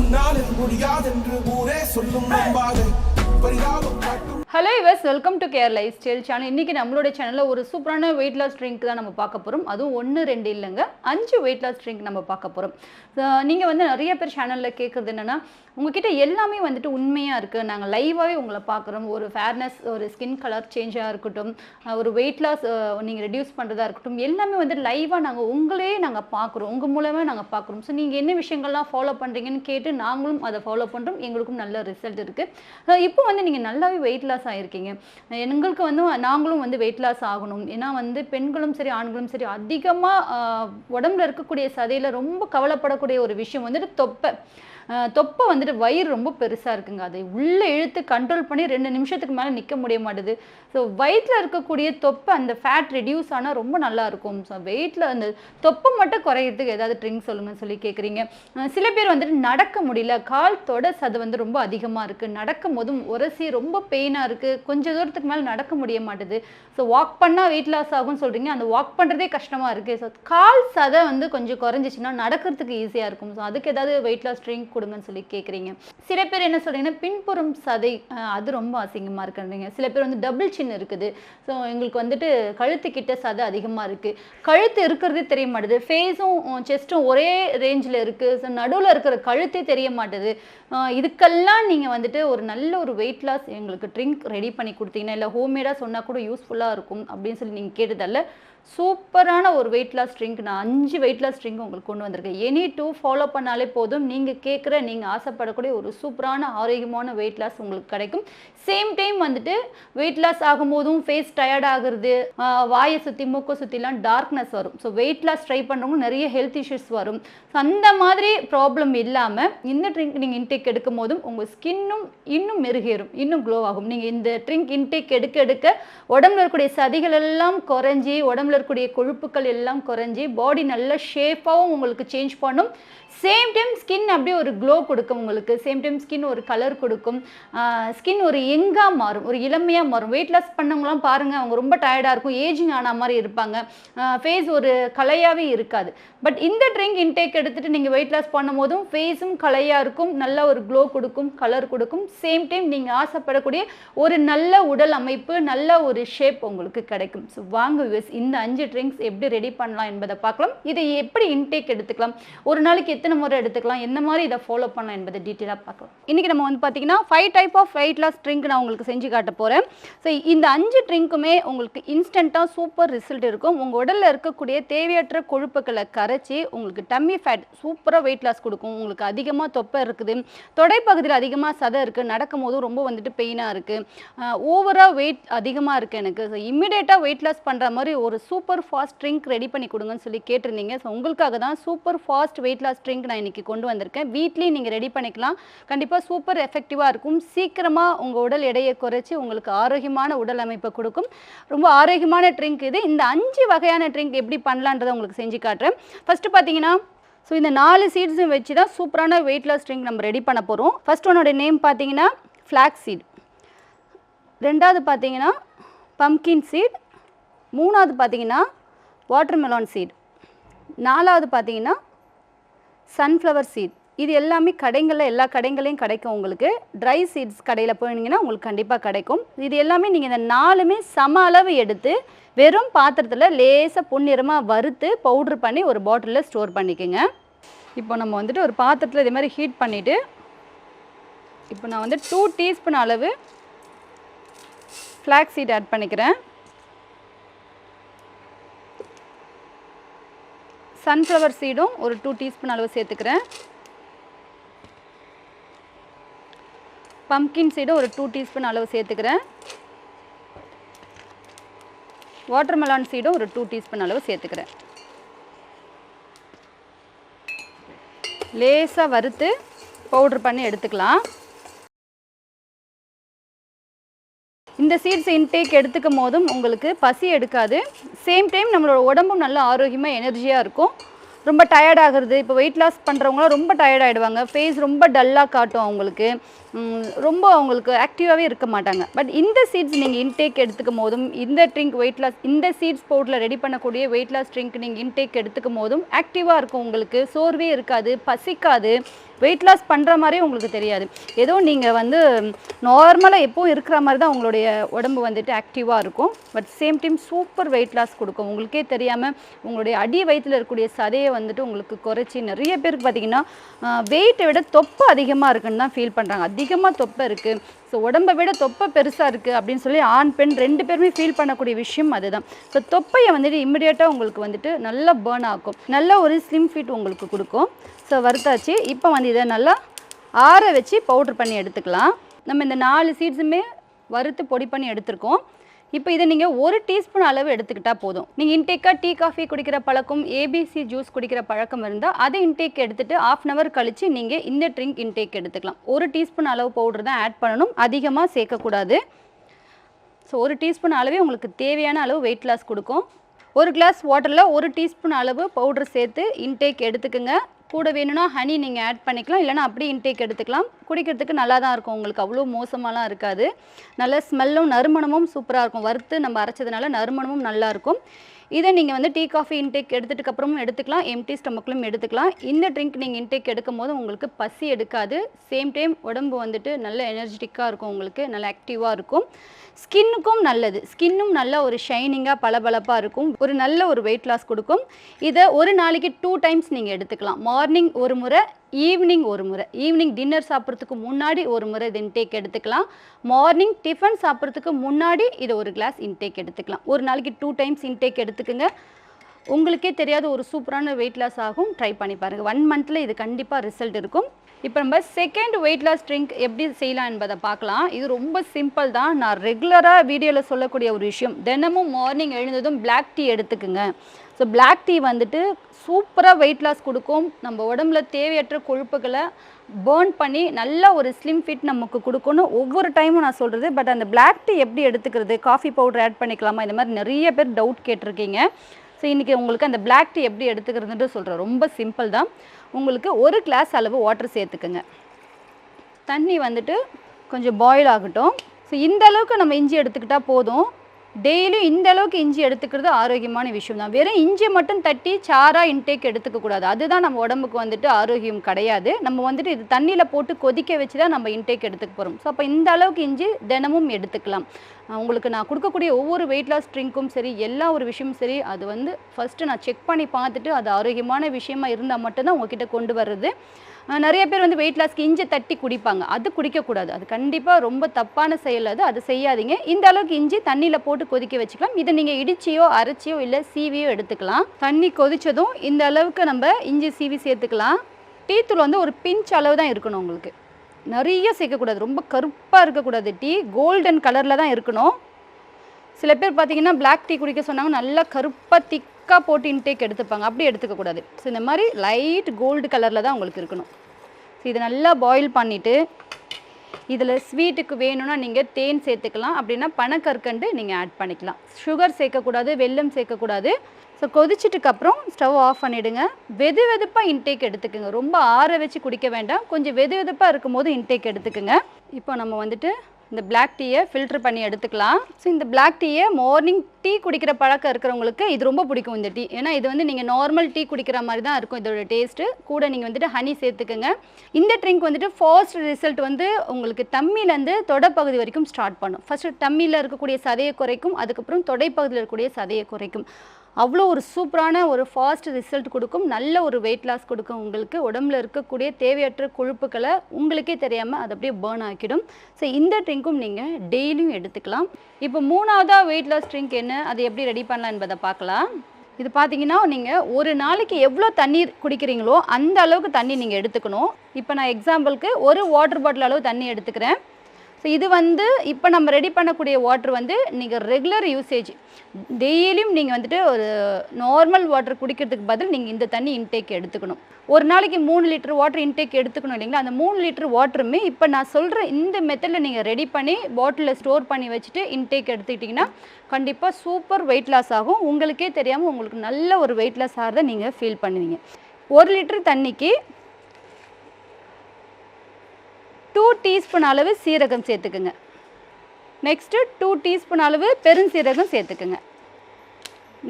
உன்னால் இது முடியாதென்று ஊரே சொல்லும் நம்பாது hello இவர்ஸ் welcome to care lifestyle channel இன்றைக்கி நம்மளோட சேனலில் ஒரு சூப்பரான வெயிட் லாஸ் ட்ரிங்க் தான் நம்ம பார்க்க போகிறோம் அதுவும் ஒன்று ரெண்டு இல்லைங்க. அஞ்சு வெயிட் லாஸ் ட்ரிங்க் நம்ம பார்க்க போகிறோம் நீங்கள் வந்து நிறைய பேர் சேனலில் கேட்குறது என்னென்னா உங்ககிட்ட எல்லாமே வந்துட்டு உண்மையாக இருக்குது நாங்கள் லைவாகவே உங்களை பார்க்குறோம். ஒரு ஃபேர்னஸ் ஒரு ஸ்கின் கலர் சேஞ்சாக இருக்கட்டும் ஒரு வெயிட் லாஸ் நீங்கள் ரெடியூஸ் பண்ணுறதா இருக்கட்டும் எல்லாமே வந்துட்டு லைவாக நாங்கள் உங்களே நாங்கள் பார்க்குறோம். உங்கள் மூலமாக நாங்கள் பார்க்குறோம். ஸோ நீங்கள் என்ன விஷயங்கள்லாம் ஃபாலோ பண்ணுறீங்கன்னு கேட்டு நாங்களும் அதை ஃபாலோ பண்ணுறோம் எங்களுக்கும் நல்ல ரிசல்ட் இருக்குது இப்போ வந்து நீங்கள் நல்லாவே வெயிட் லாஸ் ஆகிருக்கீங்க எங்களுக்கு வந்து நாங்களும் வந்து வெயிட் லாஸ் ஆகணும். ஏன்னா வந்து பெண்களும் சரி ஆண்களும் சரி அதிகமாக உடம்புல இருக்கக்கூடிய சதையில் ரொம்ப கவலைப்படக்கூடிய ஒரு விஷயம் வந்துட்டு தொப்பை. தொப்பை வந்துட்டு வயிறு ரொம்ப பெருசாக இருக்குங்க அதை. உள்ளே இழுத்து கண்ட்ரோல் பண்ணி ரெண்டு நிமிஷத்துக்கு மேலே நிற்க முடிய மாட்டுது. ஸோ வயிற்றில் இருக்கக்கூடிய தொப்பை அந்த ஃபேட் ரெடியூஸ் ஆனால் ரொம்ப நல்லா இருக்கும். ஸோ வெயிட்டில் அந்த தொப்பை மட்டும் குறையிறதுக்கு ஏதாவது ட்ரிங்க் சொல்லுங்கன்னு சொல்லி கேட்குறீங்க சில பேர் வந்துட்டு நடக்க முடியல. கால் தொட சது வந்து ரொம்ப அதிகமாக இருக்குது நடக்கும் போதும் உரசி ரொம்ப பெயினாக இருக்குது கொஞ்சம் தூரத்துக்கு மேலே நடக்க முடிய மாட்டுது. ஸோ வாக் பண்ணால் வெயிட் லாஸ் ஆகும்னு சொல்கிறீங்க அந்த வாக் பண்ணுறதே கஷ்டமாக இருக்குது ஸோ கால் சதை வந்து கொஞ்சம் குறைஞ்சிச்சுன்னா நடக்கிறதுக்கு ஈஸியாக இருக்கும். ஸோ அதுக்கு ஏதாவது வெயிட் லாஸ் ட்ரிங்க் கொடுங்கன்னு சொல்லி கேட்குறீங்க சில பேர் என்ன சொல்கிறீங்கன்னா பின்புறம் சதை அது ரொம்ப அசிங்கமாக இருக்குன்றீங்க. சில பேர் வந்து டபுள் சின் இருக்குது. ஸோ எங்களுக்கு வந்துட்டு கழுத்துக்கிட்ட சதை அதிகமாக இருக்குது கழுத்து இருக்கிறதே தெரிய மாட்டுது. ஃபேஸும் செஸ்ட்டும் ஒரே ரேஞ்சில் இருக்குது ஸோ நடுவில் இருக்கிற கழுத்தே தெரிய மாட்டுது. இதுக்கெல்லாம் நீங்கள் வந்துட்டு ஒரு நல்ல ஒரு வெயிட் லாஸ் எங்களுக்கு ட்ரிங்க் ரெடி பண்ணி கொடுத்தீங்கன்னா இல்லை ஹோம்மேடாக சொன்னால் கூட யூஸ்ஃபுல்லாக இருக்கும் அப்படின்னு சொல்லி நீங்கள் கேட்டதால சூப்பரான ஒரு வெயிட் லாஸ் ட்ரிங்க் நான் அஞ்சு வெயிட் லாஸ் ட்ரிங்க் உங்களுக்கு கொண்டு வந்திருக்கேன். எனி டூ ஃபாலோ பண்ணாலே போதும். நீங்கள் கேட்குற நீங்கள் ஆசைப்படக்கூடிய ஒரு சூப்பரான ஆரோக்கியமான வெயிட் லாஸ் உங்களுக்கு கிடைக்கும். சேம் டைம் வந்துட்டு வெயிட் லாஸ் ஆகும்போதும் ஃபேஸ் டயர்ட் ஆகுறது வாயை சுற்றி மூக்கை சுற்றிலாம் டார்க்னஸ் வரும். ஸோ வெயிட் லாஸ் ட்ரை பண்ணுறவங்க நிறைய ஹெல்த் இஷ்யூஸ் வரும். ஸோ அந்த மாதிரி ப்ராப்ளம் இல்லாமல் இந்த ட்ரிங்க் நீங்கள் இன்டேக் எடுக்கும் போதும் உங்கள் ஸ்கின்னும் இன்னும் மெருகேறும் இன்னும் க்ளோ ஆகும். நீங்கள் இந்த ட்ரிங்க் இன்டேக் எடுக்க எடுக்க உடம்புல இருக்கக்கூடிய சதிகள் எல்லாம் குறைஞ்சி உடம்புல இருக்கக்கூடிய கொழுப்புக்கள் எல்லாம் குறைஞ்சி பாடி நல்ல ஷேப்பாகவும் உங்களுக்கு சேஞ்ச் பண்ணும். சேம் டைம் ஸ்கின் அப்படியே ஒரு க்ளோ கொடுக்கும் உங்களுக்கு. சேம் டைம் ஸ்கின் ஒரு கலர் கொடுக்கும். ஸ்கின் ஒரு எங்காக மாறும். ஒரு இளமையாக மாறும். வெயிட் லாஸ் பண்ணவங்களாம் பாருங்கள் அவங்க ரொம்ப டயர்டாக இருக்கும். ஏஜிங் ஆன மாதிரி இருப்பாங்க. ஃபேஸ் ஒரு கலையாகவே இருக்காது. பட் இந்த ட்ரிங்க் இன்டேக் எடுத்துகிட்டு நீங்கள் வெயிட் லாஸ் பண்ணும் போதும் ஃபேஸும் கலையாக இருக்கும். நல்ல ஒரு க்ளோ கொடுக்கும் கலர் கொடுக்கும். சேம் டைம் நீங்கள் ஆசைப்படக்கூடிய ஒரு நல்ல உடல் அமைப்பு நல்ல ஒரு ஷேப் உங்களுக்கு கிடைக்கும். ஸோ வாங்க வியூஸ் இந்த அஞ்சு ட்ரிங்க்ஸ் எப்படி ரெடி பண்ணலாம் என்பதை பார்க்கலாம். இதை எப்படி இன்டேக் எடுத்துக்கலாம்? ஒரு நாளைக்கு எத்தனை முறை எடுத்துக்கலாம் என்ன மாதிரி இதை ஃபாலோ பண்ணலாம் என்பதை டீட்டெயிலாக பார்க்கலாம். இன்றைக்கி நம்ம வந்து பார்த்தீங்கன்னா five type of weight loss drink நான் உங்களுக்கு செஞ்சு காட்ட போகிறேன் ஸோ இந்த அஞ்சு ட்ரிங்க்குமே உங்களுக்கு இன்ஸ்டண்ட்டாக சூப்பர் ரிசல்ட் இருக்கும். உங்கள் உடலில் இருக்கக்கூடிய தேவையற்ற கொழுப்புகளை கரைச்சி உங்களுக்கு டம்மி ஃபேட் சூப்பராக வெயிட் லாஸ் கொடுக்கும். உங்களுக்கு அதிகமாக தொப்பை இருக்குது. தொடைப்பகுதியில் அதிகமாக சதை இருக்குது நடக்கும் போதும் ரொம்ப வந்துட்டு பெயினாக இருக்குது ஓவராக வெயிட் அதிகமாக இருக்குது எனக்கு. ஸோ இம்மிடியேட்டாக வெயிட் லாஸ் பண்ணுற மாதிரி ஒரு சூப்பர் ஃபாஸ்ட் ட்ரிங்க் ரெடி பண்ணி கொடுங்கன்னு சொல்லி கேட்டிருந்தீங்க. ஸோ உங்களுக்காக தான் super fast weight loss drink நான் இன்னைக்கு கொண்டு வந்திருக்கேன். வீட்லேயும் நீங்கள் ரெடி பண்ணிக்கலாம். கண்டிப்பாக சூப்பர் எஃபெக்டிவாக இருக்கும். சீக்கிரமாக உங்கள் உடல் எடையை குறைச்சி உங்களுக்கு ஆரோக்கியமான உடல் அமைப்பை கொடுக்கும். ரொம்ப ஆரோக்கியமான ட்ரிங்க் இது. இந்த அஞ்சு வகையான ட்ரிங்க் எப்படி பண்ணலான்றதை உங்களுக்கு செஞ்சு காட்டுறேன். ஃபஸ்ட்டு பார்த்தீங்கன்னா ஸோ இந்த நாலு சீட்ஸும் வச்சு தான் சூப்பரான வெயிட் லாஸ் ட்ரிங்க் நம்ம ரெடி பண்ண போகிறோம் ஃபஸ்ட் ஒன்னோட நேம் பார்த்தீங்கன்னா ஃப்ளாக் சீட் ரெண்டாவது பார்த்தீங்கன்னா பம்கின் சீட் மூணாவது பார்த்தீங்கன்னா வாட்டர்மெலான் சீட் நாலாவது பார்த்தீங்கன்னா சன்ஃப்ளவர் சீட் இது எல்லாமே கடைங்களில் எல்லா கடைங்களையும் கிடைக்கும் உங்களுக்கு. ட்ரை சீட்ஸ் கடையில் போனீங்கன்னா உங்களுக்கு கண்டிப்பாக கிடைக்கும். இது எல்லாமே நீங்கள் இந்த நாலுமே சம அளவு எடுத்து வெறும் பாத்திரத்தில் லேசாக பொன்னிறமாக வறுத்து பவுட்ரு பண்ணி ஒரு பாட்டிலில் ஸ்டோர் பண்ணிக்கோங்க. இப்போ நம்ம வந்துட்டு ஒரு பாத்திரத்தில் இதே மாதிரி ஹீட் பண்ணிவிட்டு இப்போ நான் வந்து டூ டீஸ்பூன் அளவு ஃப்ளாக் சீட் ஆட் பண்ணிக்கிறேன். சன்ஃப்ளவர் சீடும் ஒரு டூ டீஸ்பூன் அளவு சேர்த்துக்கிறேன். பம்கின் சீடும் ஒரு டூ டீஸ்பூன் அளவு சேர்த்துக்கிறேன். வாட்டர்மெலான் சீடும் ஒரு டூ டீஸ்பூன் அளவு சேர்த்துக்கிறேன். லேசாக வறுத்து பவுட்ரு பண்ணி எடுத்துக்கலாம். இந்த சீட்ஸ் இன்டேக் எடுத்துக்கும் போதும் உங்களுக்கு பசி எடுக்காது. சேம் டைம் நம்மளோட உடம்பும் நல்ல ஆரோக்கியமாக எனர்ஜியாக இருக்கும். ரொம்ப டயர்ட் ஆகிறது. இப்போ வெயிட் லாஸ் பண்ணுறவங்களாம் ரொம்ப டயர்ட் ஆகிடுவாங்க ஃபேஸ் ரொம்ப டல்லாக காட்டும் அவங்களுக்கு. ரொம்ப அவங்களுக்கு ஆக்டிவாகவே இருக்க மாட்டாங்க. பட் இந்த சீட்ஸ் நீங்கள் இன்டேக் எடுத்துக்கும் போதும் இந்த ட்ரிங்க் வெயிட் லாஸ் இந்த சீட்ஸ் பவுடரில் ரெடி பண்ணக்கூடிய வெயிட் லாஸ் ட்ரிங்க் நீங்கள் இன்டேக் எடுத்துக்கும் போதும் ஆக்டிவாக இருக்கும் உங்களுக்கு. சோர்வே இருக்காது பசிக்காது. வெயிட் லாஸ் பண்ணுற மாதிரியே உங்களுக்கு தெரியாது. ஏதோ நீங்கள் வந்து நார்மலாக எப்போவும் இருக்கிற மாதிரி தான் உங்களுடைய உடம்பு வந்துட்டு ஆக்டிவாக இருக்கும். But same time super weight loss கொடுக்கும். உங்களுக்கே தெரியாமல் உங்களுடைய அடி வயிற்றில் இருக்கக்கூடிய சதையை வந்துட்டு உங்களுக்கு குறைச்சி நிறைய பேருக்கு பார்த்தீங்கன்னா வெயிட்டை விட தொப்பை அதிகமாக இருக்குன்னு தான் ஃபீல் பண்ணுறாங்க அதிகமாக தொப்பை இருக்குது ஸோ உடம்பை விட தொப்பை பெருசாக இருக்குது அப்படின்னு சொல்லி ஆண் பெண் ரெண்டு பேருமே ஃபீல் பண்ணக்கூடிய விஷயம் அதுதான். ஸோ தொப்பையை வந்துட்டு இம்மிடியேட்டாக உங்களுக்கு வந்துட்டு நல்லா பேர்ன் ஆகும் நல்ல ஒரு ஸ்லிம் ஃபிட் உங்களுக்கு கொடுக்கும். ஸோ வறுத்தாச்சு. இப்போ வந்து இதை நல்லா ஆற வச்சு பவுட்ரு பண்ணி எடுத்துக்கலாம். நம்ம இந்த நாலு சீட்ஸுமே வறுத்து பொடி பண்ணி எடுத்திருக்கோம். இப்போ இதை நீங்கள் ஒரு டீஸ்பூன் அளவு எடுத்துக்கிட்டால் போதும். நீங்கள் இன்டேக்காக டீ காஃபி குடிக்கிற பழக்கம் ஏபிசி ஜூஸ் குடிக்கிற பழக்கம் இருந்தால் அதை இன்டேக் எடுத்துட்டு ஆஃப் அன் ஹவர் கழித்து நீங்கள் இந்த ட்ரிங்க் இன்டேக் எடுத்துக்கலாம். ஒரு டீஸ்பூன் அளவு பவுடர் தான் ஆட் பண்ணணும். அதிகமாக சேர்க்கக்கூடாது. ஸோ ஒரு டீஸ்பூன் அளவே உங்களுக்கு தேவையான அளவு வெயிட் லாஸ் கொடுக்கும். ஒரு கிளாஸ் வாட்டரில் ஒரு டீஸ்பூன் அளவு பவுடர் சேர்த்து இன்டேக் எடுத்துக்கோங்க. கூட வேணும்னா ஹனி நீங்கள் ஆட் பண்ணிக்கலாம். இல்லைனா அப்படியே இன்டேக் எடுத்துக்கலாம். குடிக்கிறதுக்கு நல்லா தான் இருக்கும். உங்களுக்கு அவ்வளோ மோசமாலாம் இருக்காது. நல்ல ஸ்மெல்லும் நறுமணமும் சூப்பராக இருக்கும். வறுத்து நம்ம அரைச்சதுனால நறுமணமும் நல்லாயிருக்கும் இதை நீங்கள் வந்து டீ காஃபி இன்டேக் எடுத்துட்டு அப்புறமும் எடுத்துக்கலாம். எம்டி ஸ்டமக்லும் எடுத்துக்கலாம். இந்த ட்ரிங்க் நீங்கள் இன்டேக் எடுக்கும் போது உங்களுக்கு பசி எடுக்காது. சேம் டைம் உடம்பு வந்துட்டு நல்ல எனர்ஜெட்டிக்காக இருக்கும். உங்களுக்கு நல்ல ஆக்டிவாக இருக்கும். ஸ்கின்னுக்கும் நல்லது. ஸ்கின்னும் நல்ல ஒரு ஷைனிங்காக பளபளப்பாக இருக்கும். ஒரு நல்ல ஒரு வெயிட் லாஸ் கொடுக்கும். இதை ஒரு நாளைக்கு டூ டைம்ஸ் நீங்கள் எடுத்துக்கலாம். மார்னிங் ஒரு முறை ஈவினிங் ஒரு முறை. ஈவினிங் டின்னர் சாப்பிட்றதுக்கு முன்னாடி ஒரு முறை இது இன்டேக் எடுத்துக்கலாம். மார்னிங் டிஃபன் சாப்பிட்றதுக்கு முன்னாடி இதை ஒரு கிளாஸ் இன்டேக் எடுத்துக்கலாம். ஒரு நாளைக்கு டூ டைம்ஸ் இன்டேக் எடுத்துக்கோங்க. உங்களுக்கே தெரியாத ஒரு சூப்பரான வெயிட் லாஸ் ஆகும். ட்ரை பண்ணி பாருங்கள் ஒன் மந்தில் இது கண்டிப்பாக ரிசல்ட் இருக்கும். இப்போ நம்ம செகண்ட் வெயிட் லாஸ் ட்ரிங்க் எப்படி செய்யலாம் என்பதை பார்க்கலாம். இது ரொம்ப சிம்பிள் தான். நான் ரெகுலராக வீடியோவில் சொல்லக்கூடிய ஒரு விஷயம். தினமும் மார்னிங் எழுந்ததும் பிளாக் டீ எடுத்துக்குங்க. ஸோ பிளாக் டீ வந்துட்டு சூப்பராக வெயிட் லாஸ் கொடுக்கும். நம்ம உடம்புல தேவையற்ற கொழுப்புகளை பேர்ன் பண்ணி நல்ல ஒரு ஸ்லிம் ஃபிட் நமக்கு கொடுக்கணும் ஒவ்வொரு டைமும் நான் சொல்கிறது பட் அந்த பிளாக் டீ எப்படி எடுத்துக்கிறது? காஃபி பவுடர் ஆட் பண்ணிக்கலாமா? இந்த மாதிரி நிறைய பேர் டவுட் கேட்டிருக்கீங்க. ஸோ இன்றைக்கி உங்களுக்கு அந்த பிளாக் டீ எப்படி எடுத்துக்கிறதுன்ட்டு சொல்கிறேன் ரொம்ப சிம்பிள் தான். உங்களுக்கு ஒரு கிளாஸ் அளவு வாட்டர் சேர்த்துக்குங்க. தண்ணி வந்துட்டு கொஞ்சம் பாயில் ஆகட்டும். ஸோ இந்த அளவுக்கு நம்ம இஞ்சி எடுத்துக்கிட்டால் போதும். டெய்லியும் இந்த அளவுக்கு இஞ்சி எடுத்துக்கிறது ஆரோக்கியமான விஷயம் தான் வெறும் இஞ்சி மட்டும் தட்டி சாரா இன்டேக் எடுத்துக்க கூடாது அதுதான் நம்ம உடம்புக்கு வந்துட்டு ஆரோக்கியம் கிடையாது. நம்ம வந்துட்டு இது தண்ணியில் போட்டு கொதிக்க வச்சு தான் நம்ம இன்டேக் எடுத்துக்க போகிறோம் ஸோ அப்போ இந்த அளவுக்கு இஞ்சி தினமும் எடுத்துக்கலாம். உங்களுக்கு நான் கொடுக்கக்கூடிய ஒவ்வொரு வெயிட் லாஸ் ட்ரிங்க்கும் சரி எல்லா ஒரு விஷயமும் சரி அது வந்து ஃபஸ்ட்டு நான் செக் பண்ணி பார்த்துட்டு அது ஆரோக்கியமான விஷயமா இருந்தால் மட்டும்தான் உங்ககிட்ட கொண்டு வர்றது. நிறைய பேர் வந்து வெயிட் லாஸ்க்கு இஞ்சி தட்டி குடிப்பாங்க. அது குடிக்கக்கூடாது. அது கண்டிப்பாக ரொம்ப தப்பான செயல் அது. அது செய்யாதீங்க. இந்த அளவுக்கு இஞ்சி தண்ணியில் போட்டு கொதிக்க வச்சுக்கலாம். இதை நீங்கள் இடிச்சியோ அரைச்சியோ இல்லை சீவியோ எடுத்துக்கலாம். தண்ணி கொதிச்சதும் இந்த அளவுக்கு நம்ம இஞ்சி சீவி சேர்த்துக்கலாம். டீத்தூள் வந்து ஒரு பிஞ்ச் அளவு தான் இருக்கணும் உங்களுக்கு. நிறைய சேர்க்கக்கூடாது. ரொம்ப கருப்பாக இருக்கக்கூடாது டீ. கோல்டன் கலரில் தான் இருக்கணும். சில பேர் பார்த்தீங்கன்னா பிளாக் டீ குடிக்க சொன்னாங்க. நல்லா கருப்பாக திக்காக போட்டு இன்டேக் எடுத்துப்பாங்க. அப்படி எடுத்துக்கக்கூடாது. ஸோ இந்த மாதிரி லைட் கோல்டு கலரில் தான் உங்களுக்கு இருக்கணும். ஸோ இது நல்லா பாயில் பண்ணிவிட்டு இதில் ஸ்வீட்டுக்கு வேணும்னா நீங்கள் தேன் சேர்த்துக்கலாம். அப்படின்னா பனக்கற்கண்டு நீங்கள் ஆட் பண்ணிக்கலாம். சுகர் சேர்க்கக்கூடாது வெல்லம் சேர்க்கக்கூடாது. ஸோ கொதிச்சிட்டுக்கப்புறம் ஸ்டவ் ஆஃப் பண்ணிவிடுங்க வெது வெதுப்பாக இன்டேக் எடுத்துக்கோங்க. ரொம்ப ஆற வச்சு குடிக்க வேண்டாம். கொஞ்சம் வெது வெதுப்பாக இருக்கும் போது இன்டேக் எடுத்துக்கோங்க. இப்போ நம்ம வந்துட்டு இந்த பிளாக் டீயை ஃபில்டர் பண்ணி எடுத்துக்கலாம். ஸோ இந்த பிளாக் டீயை மார்னிங் டீ குடிக்கிற பழக்கம் இருக்கிறவங்களுக்கு இது ரொம்ப பிடிக்கும் இந்த டீ ஏன்னா இது வந்து நீங்கள் நார்மல் டீ குடிக்கிற மாதிரி தான் இருக்கும் இதோட டேஸ்ட்டு கூட நீங்கள் வந்துட்டு ஹனி சேர்த்துக்கோங்க. இந்த ட்ரிங்க் வந்துட்டு ஃபாஸ்ட் ரிசல்ட் வந்து உங்களுக்கு தம்மிலேருந்து தொடைப்பகுதி வரைக்கும் ஸ்டார்ட் பண்ணும். ஃபஸ்ட்டு தம்மியில் இருக்கக்கூடிய சதையை குறைக்கும். அதுக்கப்புறம் தொடைப்பகுதியில் இருக்கக்கூடிய சதையை குறைக்கும். அவ்வளோ ஒரு சூப்பரான ஒரு ஃபாஸ்ட் ரிசல்ட் கொடுக்கும். நல்ல ஒரு வெயிட் லாஸ் கொடுக்கும் உங்களுக்கு. உடம்புல இருக்கக்கூடிய தேவையற்ற கொழுப்புகளை உங்களுக்கே தெரியாமல் அது அப்படியே பேர்ன் ஆக்கிடும். ஸோ இந்த ட்ரிங்க்கும் நீங்கள் டெய்லியும் எடுத்துக்கலாம். இப்போ மூணாவதாக வெயிட் லாஸ் ட்ரிங்க் என்ன? அதை எப்படி ரெடி பண்ணலாம் என்பதை பார்க்கலாம். இது பார்த்தீங்கன்னா நீங்கள் ஒரு நாளைக்கு எவ்வளோ தண்ணீர் குடிக்கிறீங்களோ அந்த அளவுக்கு தண்ணி நீங்கள் எடுத்துக்கணும். இப்போ நான் எக்ஸாம்பிளுக்கு ஒரு வாட்டர் பாட்டில் அளவு தண்ணி எடுத்துக்கிறேன். ஸோ இது வந்து இப்போ நம்ம ரெடி பண்ணக்கூடிய வாட்டர் வந்து நீங்கள் ரெகுலர் யூசேஜ் டெய்லியும் நீங்கள் வந்துட்டு ஒரு நார்மல் வாட்டர் குடிக்கிறதுக்கு பதில் நீங்கள் இந்த தண்ணி இன்டேக் எடுத்துக்கணும். ஒரு நாளைக்கு மூணு லிட்டர் வாட்டர் இன்டேக் எடுத்துக்கணும் இல்லைங்களா? அந்த மூணு லிட்டர் வாட்டருமே இப்போ நான் சொல்கிற இந்த மெத்தடில் நீங்கள் ரெடி பண்ணி பாட்டிலில் ஸ்டோர் பண்ணி வச்சுட்டு இன்டேக் எடுத்துக்கிட்டிங்கன்னா கண்டிப்பாக சூப்பர் வெயிட் லாஸ் ஆகும். உங்களுக்கே தெரியாமல் உங்களுக்கு நல்ல ஒரு வெயிட் லாஸ் ஆகிறத நீங்கள் ஃபீல் பண்ணுவீங்க. ஒரு லிட்டர் தண்ணிக்கு டூ டீஸ்பூன் அளவு சீரகம் சேர்த்துக்குங்க. நெக்ஸ்ட்டு டூ டீஸ்பூன் அளவு பெருஞ்சீரகம் சேர்த்துக்குங்க.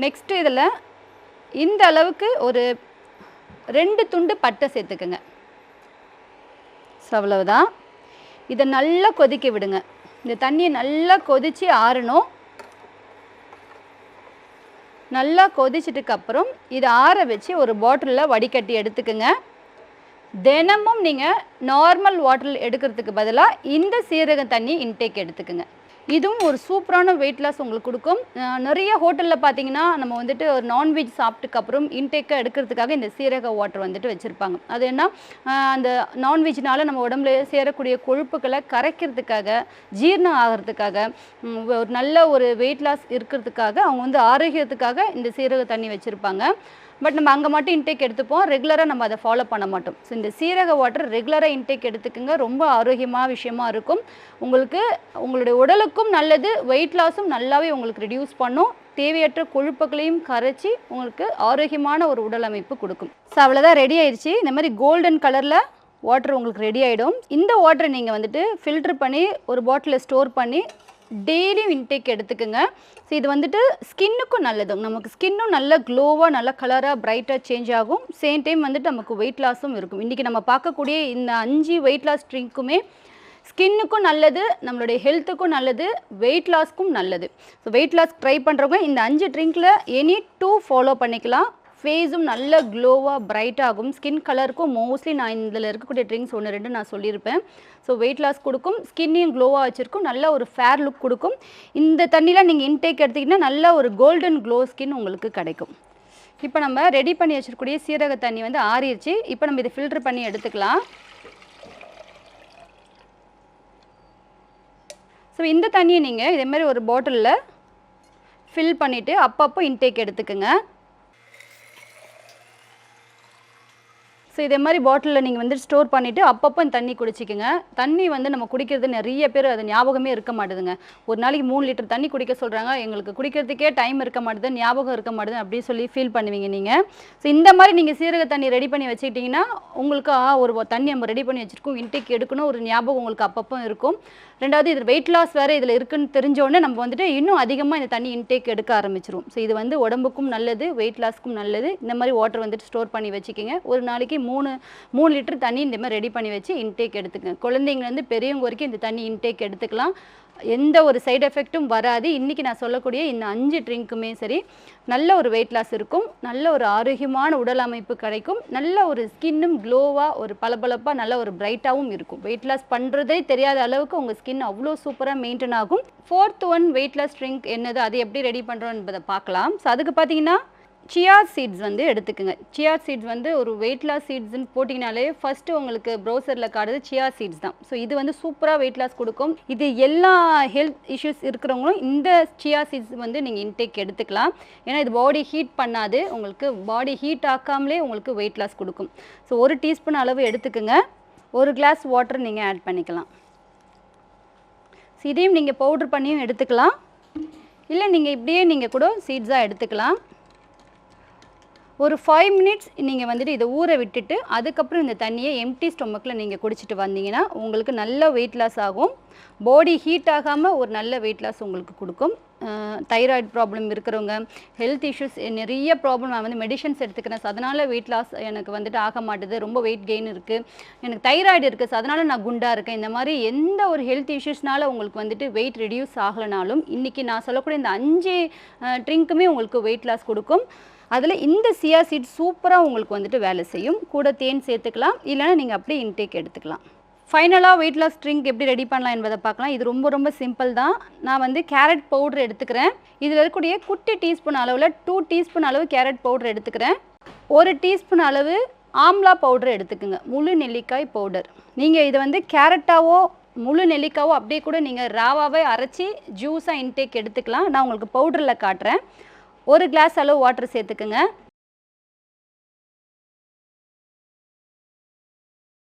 நெக்ஸ்ட்டு இதில் இந்த அளவுக்கு ஒரு ரெண்டு துண்டு பட்டை சேர்த்துக்குங்க. ஸோ அவ்வளவுதான். இதை நல்லா கொதிக்க விடுங்க. இந்த தண்ணியை நல்லா கொதித்து ஆறணும். நல்லா கொதிச்சிட்டுக்கப்புறம் இதை ஆற வச்சு ஒரு பாட்டிலில் வடிகட்டி எடுத்துக்கோங்க. தினமும் நீங்கள் நார்மல் வாட்டர் எடுக்கிறதுக்கு பதிலாக இந்த சீரக தண்ணி இன்டேக் எடுத்துக்கோங்க. இதுவும் ஒரு சூப்பரான வெயிட் லாஸ் உங்களுக்கு கொடுக்கும். நிறைய ஹோட்டலில் பார்த்தீங்கன்னா நம்ம வந்துட்டு ஒரு நான்வெஜ் சாப்பிட்டுக்கு அப்புறம் எடுக்கிறதுக்காக இந்த சீரக வாட்டர் வந்துட்டு வச்சுருப்பாங்க. அது என்ன? அந்த நான்வெஜ்னால நம்ம உடம்புல சேரக்கூடிய கொழுப்புகளை கரைக்கிறதுக்காக ஜீரணம் ஆகிறதுக்காக ஒரு நல்ல ஒரு வெயிட் லாஸ் இருக்கிறதுக்காக அவங்க வந்து ஆரோக்கியத்துக்காக இந்த சீரக தண்ணி வச்சுருப்பாங்க. பட் நம்ம அங்கே மட்டும் இன்டேக் எடுத்துப்போம். ரெகுலராக நம்ம அதை ஃபாலோ பண்ண மாட்டோம். ஸோ இந்த சீரக வாட்டர் ரெகுலராக இன்டேக் எடுத்துக்கோங்க. ரொம்ப ஆரோக்கியமாக விஷயமா இருக்கும். உங்களுக்கு உங்களுடைய உடலுக்கும் நல்லது வெயிட் லாஸும் நல்லாவே உங்களுக்கு ரெடியூஸ் பண்ணும். தேவையற்ற கொழுப்புகளையும் கரைச்சி உங்களுக்கு ஆரோக்கியமான ஒரு உடல் அமைப்பு கொடுக்கும். ஸோ அவ்வளோதான் ரெடி ஆயிடுச்சு இந்த மாதிரி கோல்டன் கலரில் வாட்டர் உங்களுக்கு ரெடி ஆகிடும் இந்த வாட்டரை நீங்கள் வந்துட்டு ஃபில்ட்ரு பண்ணி ஒரு பாட்டிலில் ஸ்டோர் பண்ணி டெய்லியும் இன்டேக் எடுத்துக்கோங்க. ஸோ இது வந்துட்டு ஸ்கின்னுக்கும் நல்லது. நமக்கு ஸ்கின்னும் நல்ல க்ளோவாக நல்ல கலராக பிரைட்டாக சேஞ்ச் ஆகும். சேம் டைம் வந்துட்டு நமக்கு வெயிட் லாஸும் இருக்கும். இன்றைக்கி நம்ம பார்க்கக்கூடிய இந்த அஞ்சு வெயிட் லாஸ் ட்ரிங்க்குமே ஸ்கின்னுக்கும் நல்லது நம்மளுடைய ஹெல்த்துக்கும் நல்லது வெயிட் லாஸ்க்கும் நல்லது. ஸோ வெயிட் லாஸ் ட்ரை பண்ணுறவங்க இந்த அஞ்சு ட்ரிங்க்கில் எனி டூ ஃபாலோ பண்ணிக்கலாம். ஃபேஸும் நல்ல க்ளோவாக பிரைட் ஆகும். ஸ்கின் கலருக்கும் மோஸ்ட்லி நான் இதில் இருக்கக்கூடிய ட்ரிங்க்ஸ் ஒன்று ரெண்டு நான் சொல்லியிருப்பேன். ஸோ வெயிட் லாஸ் கொடுக்கும். ஸ்கின்னையும் க்ளோவாக வச்சுருக்கும். நல்ல ஒரு ஃபேர் லுக் கொடுக்கும். இந்த தண்ணியில் நீங்கள் இன்டேக் எடுத்திங்கன்னா நல்ல ஒரு கோல்டன் க்ளோ ஸ்கின் உங்களுக்கு கிடைக்கும். இப்போ நம்ம ரெடி பண்ணி வச்சிருக்கக்கூடிய சீரக தண்ணி வந்து ஆறிடுச்சு. இப்போ நம்ம இதை ஃபில்ட்ரு பண்ணி எடுத்துக்கலாம். ஸோ இந்த தண்ணியை நீங்கள் இதேமாரி ஒரு பாட்டிலில் ஃபில் பண்ணிவிட்டு அப்பப்போ இன்டேக் எடுத்துக்கோங்க. ஸோ இதே மாதிரி பாட்டிலில் நீங்கள் வந்து ஸ்டோர் பண்ணிவிட்டு அப்பப்போ தண்ணி குடிச்சிக்கோங்க. தண்ணி வந்து நம்ம குடிக்கிறது நிறைய பேர் அது ஞாபகமே இருக்க மாட்டுதுங்க. ஒரு நாளைக்கு மூணு லிட்டர் தண்ணி குடிக்க சொல்கிறாங்க எங்களுக்கு குடிக்கிறதுக்கே டைம் இருக்க மாட்டுது ஞாபகம் இருக்க மாட்டுது அப்படின்னு சொல்லி ஃபீல் பண்ணுவீங்க நீங்கள் ஸோ இந்த மாதிரி நீங்கள் சீரக தண்ணி ரெடி பண்ணி வச்சுக்கிட்டிங்கன்னா உங்களுக்கு ஆ, ஒரு தண்ணி நம்ம ரெடி பண்ணி வச்சுருக்கோம். இன்டேக் எடுக்கணும். ஒரு ஞாபகம் உங்களுக்கு அப்பப்போ இருக்கும். ரெண்டாவது இது வெயிட் லாஸ் வேறு இதில் இருக்குன்னு தெரிஞ்சோடனே நம்ம வந்துட்டு இன்னும் அதிகமாக இந்த தண்ணி இன்டேக் எடுக்க ஆரம்பிச்சிரும். ஸோ இது வந்து உடம்புக்கும் நல்லது வெயிட் லாஸ்க்கும் நல்லது. இந்த மாதிரி வாட்டர் வந்துட்டு ஸ்டோர் பண்ணி வச்சுக்கோங்க. ஒரு நாளைக்கு மூணு மூணு லிட்டர் தண்ணி இந்த மாதிரி ரெடி பண்ணி வச்சு இன்டேக் எடுத்துக்கங்க. குழந்தைங்கலேருந்து பெரியவங்க வரைக்கும் இந்த தண்ணி இன்டேக் எடுத்துக்கலாம். எந்த ஒரு சைடு எஃபெக்ட்டும் வராது. இன்றைக்கி நான் சொல்லக்கூடிய இந்த அஞ்சு ட்ரிங்க்குமே சரி நல்ல ஒரு வெயிட் லாஸ் இருக்கும். நல்ல ஒரு ஆரோக்கியமான உடல் அமைப்பு கிடைக்கும். நல்ல ஒரு ஸ்கின்னும் க்ளோவாக ஒரு பளபளப்பாக நல்ல ஒரு பிரைட்டாகவும் இருக்கும். வெயிட் லாஸ் பண்ணுறதே தெரியாத அளவுக்கு உங்கள் ஸ்கின் அவ்வளோ சூப்பராக மெயின்டைன் ஆகும். Fourth one weight loss drink என்னது? அது எப்படி ரெடி பண்ணுறோம் என்பதை பார்க்கலாம். ஸோ அதுக்கு பார்த்தீங்கன்னா சியா சீட்ஸ் வந்து எடுத்துக்கோங்க. சியா சீட்ஸ் வந்து ஒரு வெயிட் லாஸ் சீட்ஸ்னு போட்டிங்கனாலே ஃபஸ்ட்டு உங்களுக்கு ப்ரௌசரில் காடுறது சியா சீட்ஸ் தான். ஸோ இது வந்து சூப்பராக வெயிட் லாஸ் கொடுக்கும். இது எல்லா ஹெல்த் இஷ்யூஸ் இருக்கிறவங்களும் இந்த சியா சீட்ஸ் வந்து நீங்கள் இன்டேக் எடுத்துக்கலாம். ஏன்னா இது பாடி ஹீட் பண்ணாது. உங்களுக்கு பாடி ஹீட் ஆக்காமலே உங்களுக்கு வெயிட் லாஸ் கொடுக்கும். ஸோ ஒரு டீஸ்பூன் அளவு எடுத்துக்கோங்க. ஒரு கிளாஸ் வாட்டர் நீங்கள் ஆட் பண்ணிக்கலாம். ஸோ இதையும் நீங்கள் பவுட்ரு பண்ணியும் எடுத்துக்கலாம். இல்லை நீங்கள் இப்படியே நீங்கள் கூட சீட்ஸாக எடுத்துக்கலாம். ஒரு ஃபைவ் மினிட்ஸ் நீங்கள் வந்துட்டு இதை ஊற விட்டுட்டு அதுக்கப்புறம் இந்த தண்ணியை எம்டி ஸ்டொமக்கில் நீங்கள் குடிச்சிட்டு வந்தீங்கன்னா உங்களுக்கு நல்ல வெயிட் லாஸ் ஆகும். பாடி ஹீட் ஆகாமல் ஒரு நல்ல வெயிட் லாஸ் உங்களுக்கு கொடுக்கும். தைராய்டு ப்ராப்ளம் இருக்கிறவங்க ஹெல்த் இஷ்யூஸ் நிறைய ப்ராப்ளம் நான் வந்து மெடிசன்ஸ் எடுத்துக்கிறேன். So அதனால் வெயிட் லாஸ் எனக்கு வந்துட்டு ஆக மாட்டுது. ரொம்ப வெயிட் கெயின் இருக்குது எனக்கு தைராய்டு இருக்குது அதனால் நான் குண்டாக இருக்கேன். இந்த மாதிரி எந்த ஒரு ஹெல்த் இஷ்யூஸ்னால உங்களுக்கு வந்துட்டு வெயிட் ரெடியூஸ் ஆகலைனாலும் இன்றைக்கி நான் சொல்லக்கூடிய இந்த அஞ்சு ட்ரிங்க்குமே உங்களுக்கு வெயிட் லாஸ் கொடுக்கும். அதில் இந்த சியா சீட் சூப்பராக உங்களுக்கு வந்துட்டு வேலை செய்யும். கூட தேன் சேர்த்துக்கலாம். இல்லைன்னா நீங்கள் அப்படியே இன்டேக் எடுத்துக்கலாம். ஃபைனலாக வெயிட் லாஸ் ட்ரிங்க் எப்படி ரெடி பண்ணலாம் என்பதை பார்க்கலாம். இது ரொம்ப ரொம்ப சிம்பிள் தான். நான் வந்து கேரட் பவுடர் எடுத்துக்கிறேன். இதில் இருக்கக்கூடிய குட்டி டீஸ்பூன் அளவில் டூ டீஸ்பூன் அளவு கேரட் பவுடர் எடுத்துக்கிறேன். ஒரு டீஸ்பூன் அளவு ஆம்லா பவுடர் எடுத்துக்கோங்க. முழு நெல்லிக்காய் பவுடர் நீங்கள் இதை வந்து கேரட்டாவோ முழு நெல்லிக்காவோ அப்படியே கூட நீங்கள் ராவாவே அரைச்சி ஜூஸாக இன்டேக் எடுத்துக்கலாம். நான் உங்களுக்கு பவுடரில் காட்டுறேன். ஒரு கிளாஸ் அளவு வாட்டர் சேர்த்துக்குங்க.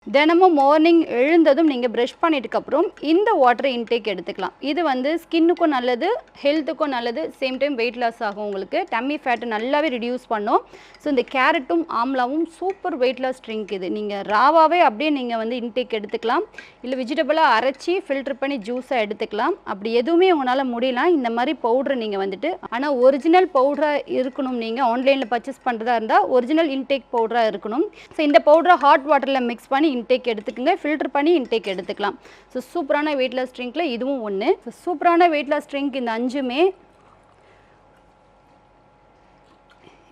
தினமும் மார்னிங் எழுந்ததும் நீங்கள் ப்ரஷ் பண்ணிட்டுக்கப்புறம் இந்த வாட்டரை இன்டேக் எடுத்துக்கலாம். இது வந்து ஸ்கின்னுக்கும் நல்லது ஹெல்த்துக்கும் நல்லது சேம் டைம் வெயிட் லாஸ் ஆகும் உங்களுக்கு. டம்மி ஃபேட்டை நல்லாவே ரிடியூஸ் பண்ணும். ஸோ இந்த கேரட்டும் ஆம்லாவும் சூப்பர் வெயிட் லாஸ் ட்ரிங்க் இது. நீங்கள் ராவாகவே அப்படியே நீங்கள் வந்து இன்டேக் எடுத்துக்கலாம். இல்லை வெஜிடபிளாக அரைச்சி ஃபில்டர் பண்ணி ஜூஸாக எடுத்துக்கலாம். அப்படி எதுவுமே உங்களால் முடியலாம் இந்த மாதிரி பவுடரை நீங்கள் வந்துட்டு ஆனால் ஒரிஜினல் பவுடராக இருக்கணும் நீங்கள் ஆன்லைனில் பர்ச்சேஸ் பண்ணுறதா இருந்தால் ஒரிஜினல் இன்டேக் பவுடராக இருக்கணும். ஸோ இந்த பவுடரை ஹாட் வாட்டரில் மிக்ஸ் பண்ணி இன்டேக் எடுத்துக்கோங்க. ஃபில்டர் பண்ணி இன்டேக் எடுத்துக்கலாம். ஸோ சூப்பரான வெயிட் லாஸ் ட்ரிங்கில் இதுவும் ஒன்று ஸோ சூப்பரான வெயிட் லாஸ் ட்ரிங்க் இந்த அஞ்சுமே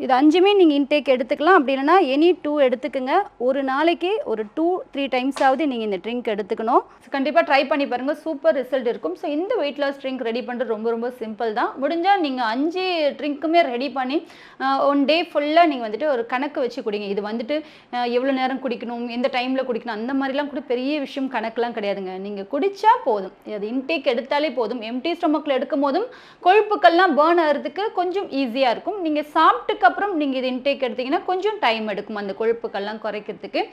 இது அஞ்சுமே நீங்கள் இன்டேக் எடுத்துக்கலாம். அப்படி இல்லைன்னா எனி டூ எடுத்துக்கோங்க. ஒரு நாளைக்கு ஒரு டூ த்ரீ டைம்ஸாவது நீங்கள் இந்த ட்ரிங்க் எடுத்துக்கணும். கண்டிப்பாக ட்ரை பண்ணி பாருங்கள் சூப்பர் ரிசல்ட் இருக்கும். ஸோ இந்த வெயிட் லாஸ் ட்ரிங்க் ரெடி பண்ணுறது ரொம்ப ரொம்ப சிம்பிள் தான். முடிஞ்சால் நீங்கள் அஞ்சு ட்ரிங்க்குமே ரெடி பண்ணி ஒன் டே ஃபுல்லாக நீங்கள் வந்துட்டு ஒரு கணக்கு வச்சு குடிங்க. இது வந்துட்டு எவ்வளோ நேரம் குடிக்கணும் எந்த டைமில் குடிக்கணும் அந்த மாதிரிலாம் கூட பெரிய விஷயம் கணக்கெலாம் கிடையாதுங்க. நீங்கள் குடித்தா போதும். அது இன்டேக் எடுத்தாலே போதும். எம்டி ஸ்டொமக்கில் எடுக்கும் போதும் கொழுப்புக்கள்லாம் பேர்ன் ஆகிறதுக்கு கொஞ்சம் ஈஸியாக இருக்கும். நீங்கள் சாப்பிட்டுக்க அப்புறம் நீங்கள் இது இன்டேக் எடுத்தீங்கன்னா கொஞ்சம் டைம் எடுக்கும். அந்த கொழுப்புக்கள்லாம் குறைக்கிறதுக்கு.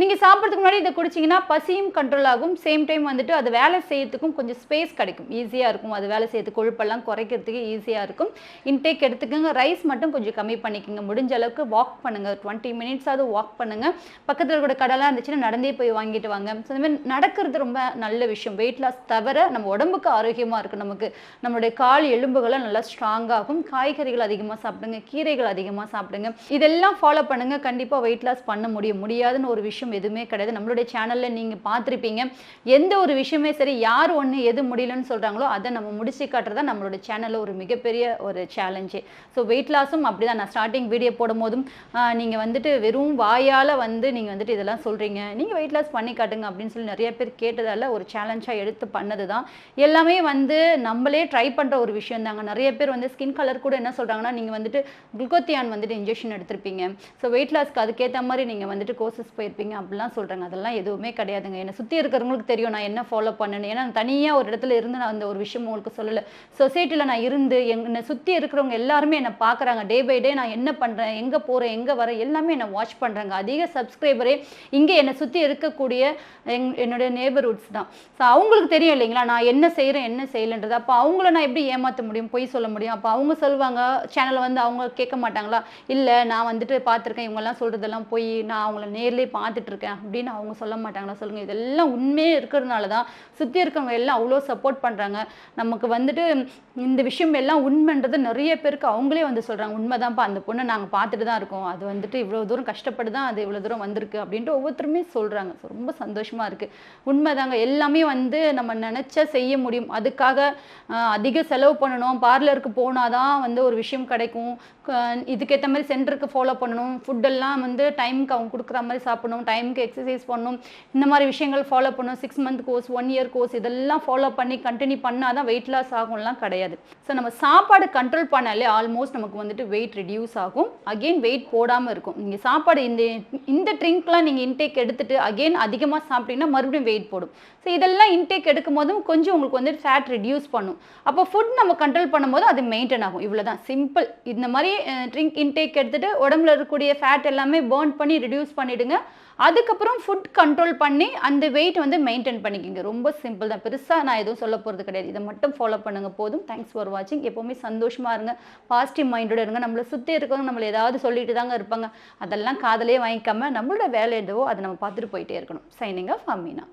நீங்கள் சாப்பிட்றதுக்கு முன்னாடி இதை குடிச்சிங்கன்னா பசியும் கண்ட்ரோல் ஆகும். சேம் டைம் வந்துட்டு அது வேலை செய்யறதுக்கும் கொஞ்சம் ஸ்பேஸ் கிடைக்கும். ஈஸியாக இருக்கும். அது வேலை செய்யறதுக்கு கொழுப்பெல்லாம் குறைக்கிறதுக்கு ஈஸியாக இருக்கும். இன்டேக் எடுத்துக்கோங்க. ரைஸ் மட்டும் கொஞ்சம் கம்மி பண்ணிக்கோங்க. முடிஞ்ச அளவுக்கு வாக் பண்ணுங்கள் டுவெண்ட்டி மினிட்ஸாவது வாக் பண்ணுங்கள் பக்கத்தில் கூட கடலாம் இருந்துச்சுன்னா நடந்தே போய் வாங்கிட்டு வாங்க. ஸோ இந்த மாதிரி நடக்கிறது ரொம்ப நல்ல விஷயம். வெயிட் லாஸ் தவிர நம்ம உடம்புக்கு ஆரோக்கியமாக இருக்கும். நமக்கு நம்மளுடைய கால் எலும்புகளும் நல்லா ஸ்ட்ராங்காகும் காய்கறிகள் அதிகமாக சாப்பிடுங்க. கீரைகள் அதிகமாக சாப்பிடுங்க. இதெல்லாம் ஃபாலோ பண்ணுங்க. கண்டிப்பாக வெயிட் லாஸ் பண்ண முடியும். முடியாதுன்னு ஒரு விஷயம் எதுவுமே கிடையாது. நம்மளுடைய சேனலில் நீங்கள் பார்த்துருப்பீங்க. எந்த ஒரு விஷயமே சரி யார் ஒன்று எது முடியலன்னு சொல்கிறாங்களோ அதை நம்ம முடிச்சு காட்டுறதா நம்மளோட சேனலில் ஒரு மிகப்பெரிய ஒரு சேலஞ்சு ஸோ வெயிட் லாஸும் அப்படி தான் நான் ஸ்டார்டிங் வீடியோ போடும் போதும் நீங்கள் வந்துட்டு வெறும் வாயால் வந்து நீங்கள் வந்துட்டு இதெல்லாம் சொல்கிறீங்க நீங்கள் வெயிட் லாஸ் பண்ணி காட்டுங்க அப்படின்னு சொல்லி நிறைய பேர் கேட்டதால் ஒரு சேலஞ்சாக எடுத்து பண்ணது தான். எல்லாமே வந்து நம்மளே ட்ரை பண்ணுற ஒரு விஷயம் தாங்க நிறைய பேர் வந்து ஸ்கின் கலர் கூட என்ன சொல்கிறாங்கன்னா நீங்கள் வந்துட்டு குளுக்கோத்தியான் வந்துட்டு இன்ஜெக்ஷன் எடுத்திருப்பீங்க. ஸோ வெயிட் லாஸ்க்கு அதுக்கேற்ற மாதிரி நீங்கள் வந்துட்டு கோர்சஸ் போயிருப்பீங்க அப்படிலாம் சொல்கிறாங்க அதெல்லாம் எதுவுமே கிடையாதுங்க. என்னை சுற்றி இருக்கிறவங்களுக்கு தெரியும் நான் என்ன ஃபாலோ பண்ணணும் ஏன்னா தனியாக ஒரு இடத்துல இருந்து நான் அந்த ஒரு விஷயம் உங்களுக்கு சொல்லலை. சொசைட்டியில் நான் இருந்து என்னை சுற்றி இருக்கிறவங்க எல்லாருமே என்னை பார்க்குறாங்க. டே பை டே நான் என்ன பண்ணுறேன் எங்கே போகிறேன் எங்கே வரேன் எல்லாமே என்னை வாட்ச் பண்ணுறாங்க அதிக சப்ஸ்கிரைபரே இங்கே என்னை சுற்றி இருக்கக்கூடிய எங் என்னுடைய நேபர்ஹுட்ஸ் தான். ஸோ அவங்களுக்கு தெரியும் இல்லைங்களா? நான் என்ன செய்கிறேன் என்ன செய்யலைன்றது. அப்போ அவங்கள நான் எப்படி ஏமாற்ற முடியும்? பொய் சொல்ல முடியும். அப்போ அவங்க சொல்லுவாங்க சேனலை வந்து அவங்க கேட்க மாட்டாங்களா? இல்லை நான் வந்துட்டு பார்த்துருக்கேன் இவங்கெல்லாம் சொல்கிறதெல்லாம் போய் நான் அவங்கள நேர்லேயே பார்த்துட்டு இருக்கேன் அப்படின்னு அவங்க சொல்ல மாட்டாங்களா? சொல்லுங்கள் இதெல்லாம் உண்மையே இருக்கிறதுனால தான் சுற்றி இருக்கவங்க எல்லாம் அவ்வளோ சப்போர்ட் பண்ணுறாங்க நமக்கு வந்துட்டு இந்த விஷயம் எல்லாம் உண்மைன்றது நிறைய பேருக்கு அவங்களே வந்து சொல்கிறாங்க உண்மைதான்ப்பா அந்த பொண்ணை நாங்கள் பார்த்துட்டு தான் இருக்கோம். அது வந்துட்டு இவ்வளோ தூரம் கஷ்டப்பட்டு தான் அது இவ்வளோ தூரம் வந்திருக்கு அப்படின்ட்டு ஒவ்வொருத்தருமே சொல்கிறாங்க ஸோ ரொம்ப சந்தோஷமாக இருக்குது உண்மைதாங்க. எல்லாமே வந்து நம்ம நினச்சா செய்ய முடியும். அதுக்காக அதிக செலவு பண்ணணும். பார்லருக்கு போனால் தான் வந்து ஒரு விஷயம் கிடைக்கும். க- இதுக்கேற்ற மாதிரி சென்டருக்கு ஃபாலோ பண்ணணும். ஃபுட்டெல்லாம் வந்து டைமுக்கு அவங்க கொடுக்குற மாதிரி சாப்பிடணும். டைமுக்கு எக்ஸசைஸ் பண்ணணும். இந்த மாதிரி விஷயங்கள் ஃபாலோ பண்ணணும். Six month course one year course இதெல்லாம் ஃபாலோ பண்ணி கண்டினியூ பண்ணால் தான் வெயிட் லாஸ் ஆகும்லாம் கிடையாது. ஸோ நம்ம சாப்பாடு கண்ட்ரோல் பண்ணாலே ஆல்மோஸ்ட் நமக்கு வந்துட்டு வெயிட் ரெடியூஸ் ஆகும். அகெயின் வெயிட் போடாமல் இருக்கும். நீங்கள் சாப்பாடு இந்த இந்த ட்ரிங்க்லாம் நீங்கள் இன்டேக் எடுத்துகிட்டு அகெயின் அதிகமாக சாப்பிட்டீங்கன்னா மறுபடியும் வெயிட் போடும். ஸோ இதெல்லாம் இன்டேக் எடுக்கும் போதும் கொஞ்சம் உங்களுக்கு வந்து ஃபேட் ரெடியூஸ் பண்ணும். அப்போ ஃபுட் நம்ம கண்ட்ரோல் பண்ணும்போது அது மெயின்டைன் ஆகும். இவ்வளோ தான் சிம்பிள் இந்த மாதிரி ட்ரிங்க் இன்டேக் எடுத்துகிட்டு உடம்புல இருக்கக்கூடிய ஃபேட் எல்லாமே பேர்ன் பண்ணி ரிடியூஸ் பண்ணிவிடுங்க அதுக்கப்புறம் ஃபுட் கண்ட்ரோல் பண்ணி அந்த வெயிட் வந்து மெயின்டைன் பண்ணிக்கிங்க. ரொம்ப சிம்பிள் தான். பெருசாக நான் எதுவும் சொல்ல போகிறது கிடையாது. இதை மட்டும் ஃபாலோ பண்ணுங்க. போதும். தேங்க்ஸ் ஃபார் வாட்சிங் எப்போவுமே சந்தோஷமாக இருங்க. பாசிட்டிவ் மைண்டோட இருங்க. நம்மளை சுற்றி இருக்கவங்க நம்மளை ஏதாவது சொல்லிட்டு தாங்க இருப்பாங்க. அதெல்லாம் காதலே வாங்கிக்காமல் நம்மளோட வேலை எதுவோ அதை நம்ம பார்த்துட்டு போயிட்டே இருக்கணும். Signing off Amina